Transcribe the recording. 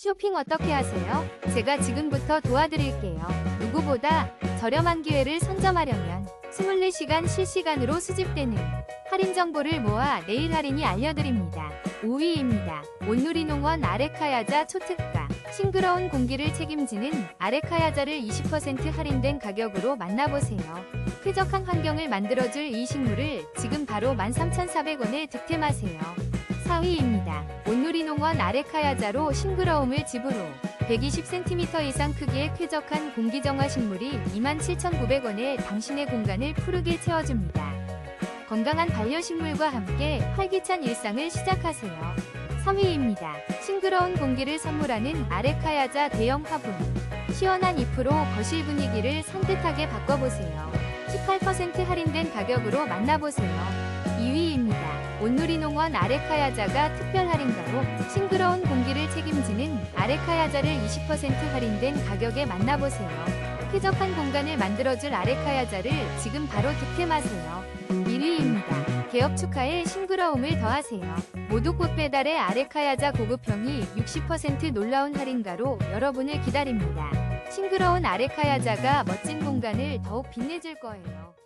쇼핑 어떻게 하세요? 제가 지금부터 도와드릴게요. 누구보다 저렴한 기회를 선점하려면 24시간 실시간으로 수집되는 할인 정보를 모아 내일 할인이 알려드립니다. 5위입니다. 온누리 농원 아레카야자 초특가. 싱그러운 공기를 책임지는 아레카야자를 20% 할인된 가격으로 만나보세요. 쾌적한 환경을 만들어줄 이 식물을 지금 바로 13,400원에 득템하세요. 4위입니다. 온누리 농원 아레카야자로 싱그러움을 집으로 120cm 이상 크기의 쾌적한 공기정화 식물이 27,900원에 당신의 공간을 푸르게 채워줍니다. 건강한 반려식물과 함께 활기찬 일상을 시작하세요. 3위입니다. 싱그러운 공기를 선물하는 아레카야자 대형 화분. 시원한 잎으로 거실 분위기를 산뜻하게 바꿔보세요. 18% 할인된 가격으로 만나보세요. 2위입니다. 온누리 농원 아레카야자가 특별 할인가로 싱그러운 공기를 책임지는 아레카야자를 20% 할인된 가격에 만나보세요. 쾌적한 공간을 만들어줄 아레카야자를 지금 바로 득템하세요. 1위입니다. 개업 축하에 싱그러움을 더하세요. 모두꽃 배달의 아레카야자 고급형이 60% 놀라운 할인가로 여러분을 기다립니다. 싱그러운 아레카야자가 멋진 공간을 더욱 빛내줄 거예요.